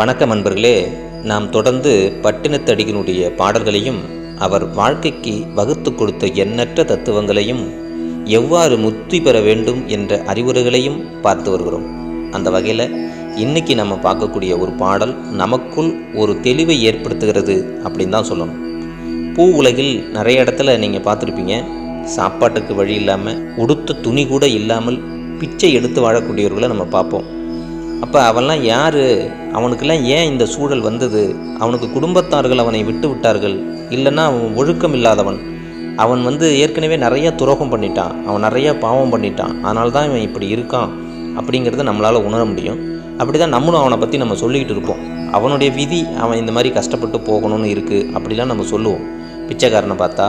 வணக்கம் அன்பர்களே. நாம் தொடர்ந்து பட்டினத்தடிகனுடைய பாடல்களையும் அவர் வாழ்க்கைக்கு வகுத்து கொடுத்த எண்ணற்ற தத்துவங்களையும் எவ்வாறு முத்தி பெற வேண்டும் என்ற அறிவுரைகளையும் பார்த்து வருகிறோம். அந்த வகையில் இன்றைக்கி நம்ம பார்க்கக்கூடிய ஒரு பாடல் நமக்குள் ஒரு தெளிவை ஏற்படுத்துகிறது அப்படின்னு தான் சொல்லணும். பூ உலகில் நிறைய இடத்துல நீங்கள் பார்த்துருப்பீங்க. சாப்பாட்டுக்கு வழி இல்லாமல் உடுத்த துணி கூட இல்லாமல் பிச்சை எடுத்து வாழக்கூடியவர்களை நம்ம பார்ப்போம். அப்போ அவன்லாம் யார்? அவனுக்கெல்லாம் ஏன் இந்த சூழல் வந்தது? அவனுக்கு குடும்பத்தார்கள் அவனை விட்டு விட்டார்கள். இல்லைன்னா அவன் ஒழுக்கம் இல்லாதவன். அவன் வந்து ஏற்கனவே நிறைய துரோகம் பண்ணிட்டான். அவன் நிறைய பாவம் பண்ணிட்டான். அதனால தான் இவன் இப்படி இருக்கான் அப்படிங்கிறத நம்மளால் உணர முடியும். அப்படி தான் நம்மளும் அவனை பற்றி நம்ம சொல்லிக்கிட்டு இருப்போம். அவனுடைய விதி அவன் இந்த மாதிரி கஷ்டப்பட்டு போகணும்னு இருக்குது அப்படிலாம் நம்ம சொல்லுவோம். பிச்சைக்காரனை பார்த்தா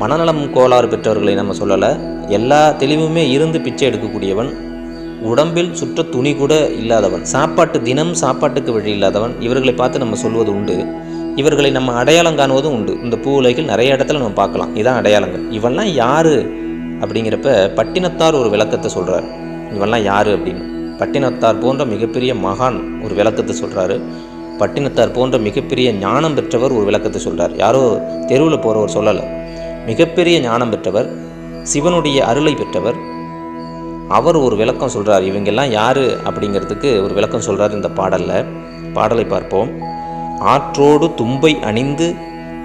மனநலம் கோளாறு பெற்றவர்களை நம்ம சொல்லலை. எல்லா தெளிவுமே இருந்து பிச்சை எடுக்கக்கூடியவன் உடம்பில் சுற்ற துணி கூட இல்லாதவன் சாப்பாட்டு தினம் சாப்பாட்டுக்கு வழி இல்லாதவன் இவர்களை பார்த்து நம்ம சொல்வது உண்டு. இவர்களை நம்ம அடையாளம் காணுவதும் உண்டு. இந்த பூ உலகில் நிறைய இடத்துல நம்ம பார்க்கலாம். இதான் அடையாளங்கள். இவெல்லாம் யாரு அப்படிங்கிறப்ப பட்டினத்தார் ஒரு விளக்கத்தை சொல்கிறார் இவெல்லாம் யாரு அப்படின்னு. பட்டினத்தார் போன்ற மிகப்பெரிய மகான் ஒரு விளக்கத்தை சொல்கிறாரு பட்டினத்தார் போன்ற மிகப்பெரிய ஞானம் பெற்றவர் ஒரு விளக்கத்தை சொல்கிறார் யாரோ தெருவில் போகிறவர் சொல்லலை. மிகப்பெரிய ஞானம் பெற்றவர் சிவனுடைய அருளை பெற்றவர் அவர் ஒரு விளக்கம் சொல்கிறார் இவங்கெல்லாம் யார் அப்படிங்கிறதுக்கு ஒரு விளக்கம் சொல்கிறார் இந்த பாடலில். பாடலை பார்ப்போம். ஆற்றோடு தும்பை அணிந்து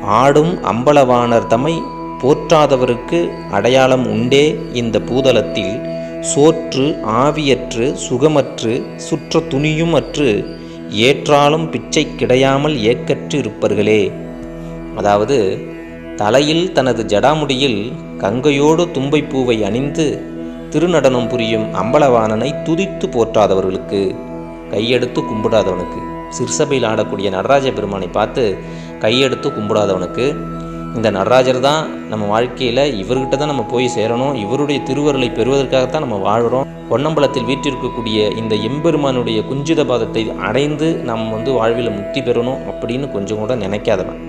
ஆடும் அம்பலவாணர் தமை போற்றாதவருக்கு அடையாளம் உண்டே இந்த பூதலத்தில். சோற்று ஆவியற்று சுகமற்று சுற்ற துணியும் அற்று ஏற்றாலும் பிச்சை கிடையாமல் ஏக்கற்று இருப்பர்களே. அதாவது தலையில் தனது ஜடாமுடியில் கங்கையோடு தும்பைப்பூவை அணிந்து திருநடனம் புரியும் அம்பலவாணனை துதித்து போற்றாதவர்களுக்கு கையெடுத்து கும்பிடாதவனுக்கு சிற்சபையில் ஆடக்கூடிய நடராஜ பெருமானை பார்த்து கையெடுத்து கும்பிடாதவனுக்கு இந்த நடராஜர் தான் நம்ம வாழ்க்கையில் இவர்கிட்ட தான் நம்ம போய் சேரணும் இவருடைய திருவருளை பெறுவதற்காகத்தான் நம்ம வாழ்கிறோம் பொன்னம்பலத்தில் வீற்றிருக்கக்கூடிய இந்த எம்பெருமானுடைய குஞ்சித பாதத்தை அடைந்து நம்ம வந்து வாழ்வில் முக்தி பெறணும் அப்படின்னு கொஞ்சம் கூட நினைக்காதவன்.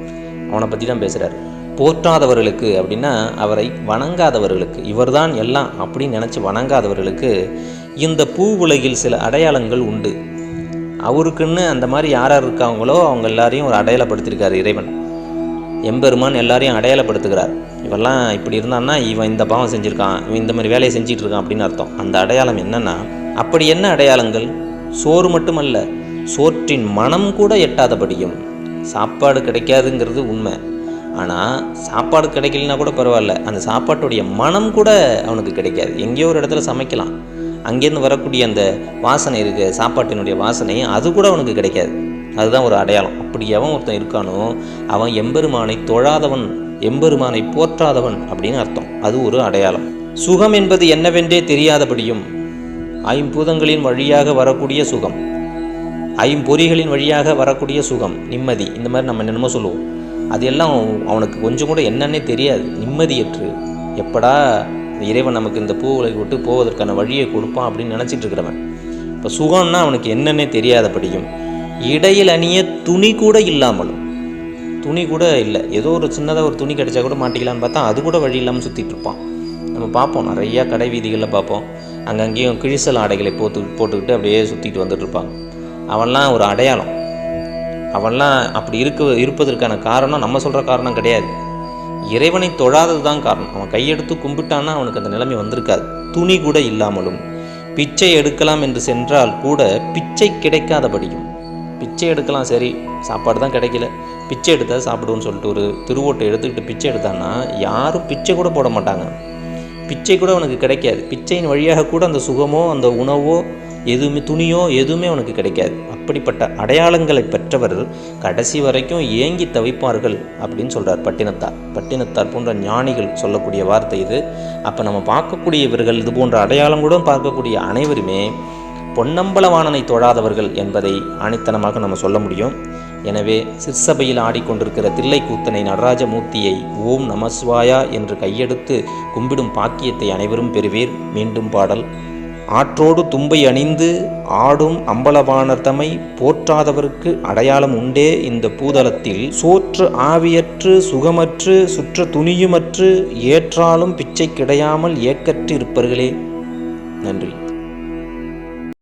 அவனை பற்றி தான் பேசுகிறாரு போற்றாதவர்களுக்கு அப்படின்னா அவரை வணங்காதவர்களுக்கு இவர்தான் எல்லாம் அப்படின்னு நினச்சி வணங்காதவர்களுக்கு இந்த பூ உலகில் சில அடையாளங்கள் உண்டு. அவருக்குன்னு அந்த மாதிரி யார் யார் இருக்காங்களோ அவங்க எல்லாரையும் ஒரு அடையாளப்படுத்தியிருக்காரு இறைவன். எம்பெருமான் எல்லாரையும் அடையாளப்படுத்துகிறார். இவெல்லாம் இப்படி இருந்தான்னா இவன் இந்த பாவம் செஞ்சுருக்கான் இவன் இந்த மாதிரி வேலையை செஞ்சிட்டு இருக்கான் அப்படின்னு அர்த்தம். அந்த அடையாளம் என்னென்னா அப்படி என்ன அடையாளங்கள்? சோறு மட்டுமல்ல சோற்றின் மனம் கூட எட்டாதபடியும் சாப்பாடு கிடைக்காதுங்கிறது உண்மை. ஆனால் சாப்பாடு கிடைக்கலனா கூட பரவாயில்ல. அந்த சாப்பாட்டுடைய மனம் கூட அவனுக்கு கிடைக்காது. எங்கேயோ ஒரு இடத்துல சமைக்கலாம். அங்கேருந்து வரக்கூடிய அந்த வாசனை இருக்கு சாப்பாட்டினுடைய வாசனை அது கூட அவனுக்கு கிடைக்காது. அதுதான் ஒரு அடையாளம். அப்படி எவன் ஒருத்தன் இருக்கானோ அவன் எம்பெருமானை தொழாதவன் எம்பெருமானை போற்றாதவன் அப்படின்னு அர்த்தம். அது ஒரு அடையாளம். சுகம் என்பது என்னவென்றே தெரியாதபடியும் ஐம்பூதங்களின் வழியாக வரக்கூடிய சுகம் ஐம்பொறிகளின் வழியாக வரக்கூடிய சுகம் நிம்மதி. இந்த மாதிரி நம்ம என்னென்னமோ சொல்லுவோம். அது எல்லாம் அவனுக்கு கொஞ்சம் கூட என்னன்னே தெரியாது. நிம்மதியற்று. எப்படா இறைவன் நமக்கு இந்த பூ உலகை விட்டு போவதற்கான வழியை கொடுப்பான் அப்படின்னு நினச்சிட்டு இருக்கிறவன். இப்போ சுகம்னா அவனுக்கு என்னன்னே தெரியாதபடியும் இடையில் அணிய துணி கூட இல்லாமலும். துணி கூட இல்லை. ஏதோ ஒரு சின்னதாக ஒரு துணி கிடைச்சா கூட மாட்டிக்கலான்னு பார்த்தா அது கூட வழி இல்லாமல் சுற்றிட்டு இருப்பான். நம்ம பார்ப்போம். நிறையா கடை வீதிகளில் பார்ப்போம். அங்கங்கேயும் கிழிசல் ஆடைகளை போட்டு போட்டுக்கிட்டு அப்படியே சுற்றிட்டு வந்துட்டு இருப்பாங்க. அவன்லாம் ஒரு அடையாளம். அவன்லாம் அப்படி இருக்க இருப்பதற்கான காரணம் நம்ம சொல்கிற காரணம் கிடையாது. இறைவனை தொழாதது தான் காரணம். அவன் கையெடுத்து கும்பிட்டான்னா அவனுக்கு அந்த நிலைமை வந்திருக்காது. துணி கூட இல்லாமலும். பிச்சை எடுக்கலாம் என்று சென்றால் கூட பிச்சை கிடைக்காதபடியும். பிச்சை எடுக்கலாம் சரி சாப்பாடு தான் கிடைக்கல. பிச்சை எடுத்தால் சாப்பிடுவோன்னு சொல்லிட்டு ஒரு திருவோட்டை எடுத்துக்கிட்டு பிச்சை எடுத்தான்னா யாரும் பிச்சை கூட போட மாட்டாங்க. பிச்சை கூட அவனுக்கு கிடைக்காது. பிச்சையின் வழியாக கூட அந்த சுகமோ அந்த உணவோ எதுவுமே துணியோ எதுவுமே அவனுக்கு கிடைக்காது. அப்படிப்பட்ட அடையாளங்களை பெற்றவர் கடைசி வரைக்கும் ஏங்கி தவிப்பார்கள் அப்படின்னு சொல்கிறார் பட்டினத்தார். பட்டினத்தார் போன்ற ஞானிகள் சொல்லக்கூடிய வார்த்தை இது. அப்போ நம்ம பார்க்கக்கூடிய இவர்கள் இது போன்ற அடையாளம் கூட பார்க்கக்கூடிய அனைவருமே பொன்னம்பலவாணனை தொழாதவர்கள் என்பதை ஆணித்தனமாக நம்ம சொல்ல முடியும். எனவே சிற்சபையில் ஆடிக்கொண்டிருக்கிற தில்லைக்கூத்தனை நடராஜமூர்த்தியை ஓம் நமஸ்வாயா என்று கையெடுத்து கும்பிடும் பாக்கியத்தை அனைவரும் பெறுவீர். மீண்டும் பாடல். ஆற்றோடு தும்பை அணிந்து ஆடும் அம்பலவாணர் தம்மை போற்றாதவருக்கு அடையாளம் உண்டே இந்த பூதலத்தில். சோற்று ஆவியற்று சுகமற்று சுற்ற துணியுமற்று ஏற்றாலும் பிச்சை கிடையாமல் ஏக்கற்று இருப்பர்களே